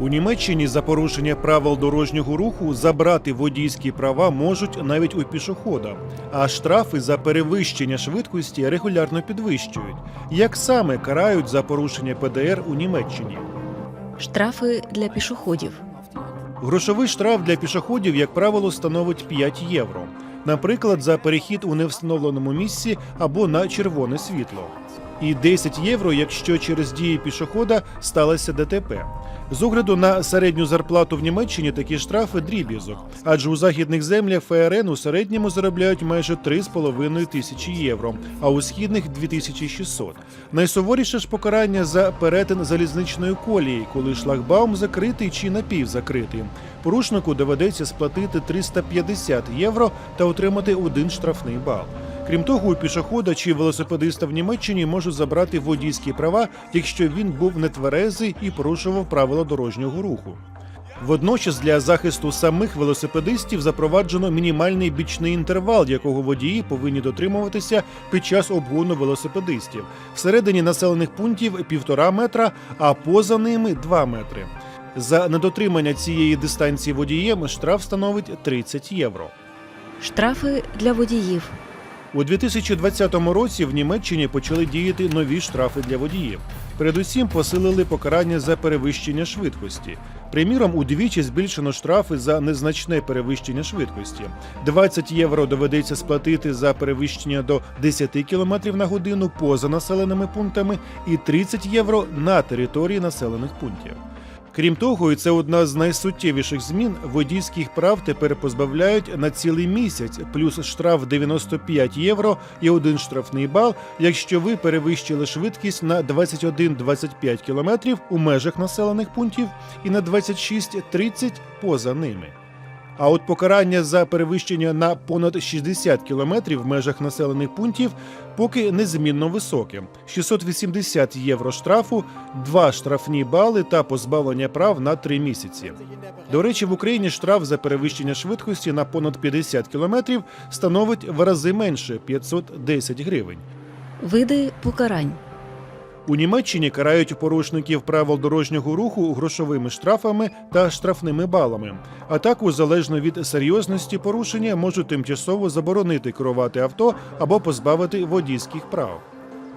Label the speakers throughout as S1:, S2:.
S1: У Німеччині за порушення правил дорожнього руху забрати водійські права можуть навіть у пішохода, а штрафи за перевищення швидкості регулярно підвищують. Як саме карають за порушення ПДР у Німеччині?
S2: Штрафи для пішоходів.
S1: Грошовий штраф для пішоходів, як правило, становить 5 євро. Наприклад, за перехід у невстановленому місці або на червоне світло. І 10 євро, якщо через дії пішохода сталося ДТП. З огляду на середню зарплату в Німеччині такі штрафи дріб'язок, адже у західних землях ФРН у середньому заробляють майже 3,5 тисячі євро, а у східних 2600. Найсуворіше ж покарання за перетин залізничної колії, коли шлагбаум закритий чи напівзакритий. Порушнику доведеться сплатити 350 євро та отримати один штрафний бал. Крім того, у пішохода чи велосипедиста в Німеччині можуть забрати водійські права, якщо він був нетверезий і порушував правила дорожнього руху. Водночас для захисту самих велосипедистів запроваджено мінімальний бічний інтервал, якого водії повинні дотримуватися під час обгону велосипедистів. Всередині населених пунктів півтора метра, а поза ними два метри. За недотримання цієї дистанції водієм штраф становить 30 євро.
S2: Штрафи для водіїв.
S1: У 2020 році в Німеччині почали діяти нові штрафи для водіїв. Передусім посилили покарання за перевищення швидкості. Приміром, удвічі збільшено штрафи за незначне перевищення швидкості. 20 євро доведеться сплатити за перевищення до 10 км на годину поза населеними пунктами і 30 євро на території населених пунктів. Крім того, і це одна з найсуттєвіших змін, водійських прав тепер позбавляють на цілий місяць, плюс штраф 95 євро і один штрафний бал, якщо ви перевищили швидкість на 21-25 км у межах населених пунктів і на 26-30 поза ними. А от покарання за перевищення на понад 60 кілометрів в межах населених пунктів поки незмінно високе: 680 євро штрафу, 2 штрафні бали та позбавлення прав на 3 місяці. До речі, в Україні штраф за перевищення швидкості на понад 50 кілометрів становить в рази менше 510 гривень.
S2: Види покарань.
S1: У Німеччині карають порушників правил дорожнього руху грошовими штрафами та штрафними балами. А також, залежно від серйозності порушення, можуть тимчасово заборонити керувати авто або позбавити водійських прав.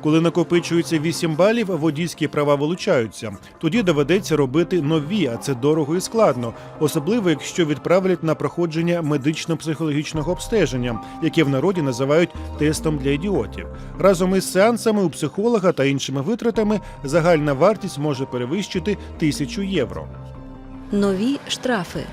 S1: Коли накопичується 8 балів, водійські права вилучаються. Тоді доведеться робити нові, а це дорого і складно, особливо якщо відправлять на проходження медично-психологічного обстеження, яке в народі називають тестом для ідіотів. Разом із сеансами у психолога та іншими витратами загальна вартість може перевищити тисячу євро.
S2: Нові штрафи.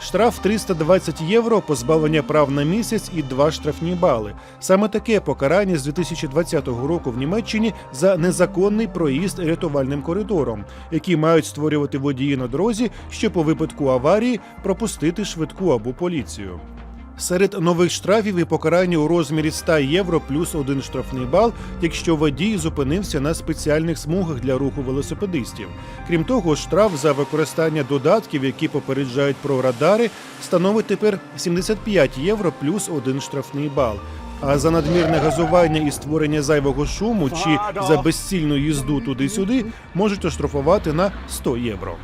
S1: Штраф 320 євро, позбавлення прав на місяць і два штрафні бали. Саме таке покарання з 2020 року в Німеччині за незаконний проїзд рятувальним коридором, які мають створювати водії на дорозі, щоб у випадку аварії пропустити швидку або поліцію. Серед нових штрафів і покарання у розмірі 100 євро плюс один штрафний бал, якщо водій зупинився на спеціальних смугах для руху велосипедистів. Крім того, штраф за використання додатків, які попереджають про радари, становить тепер 75 євро плюс один штрафний бал. А за надмірне газування і створення зайвого шуму чи за безцільну їзду туди-сюди можуть оштрафувати на 100 євро.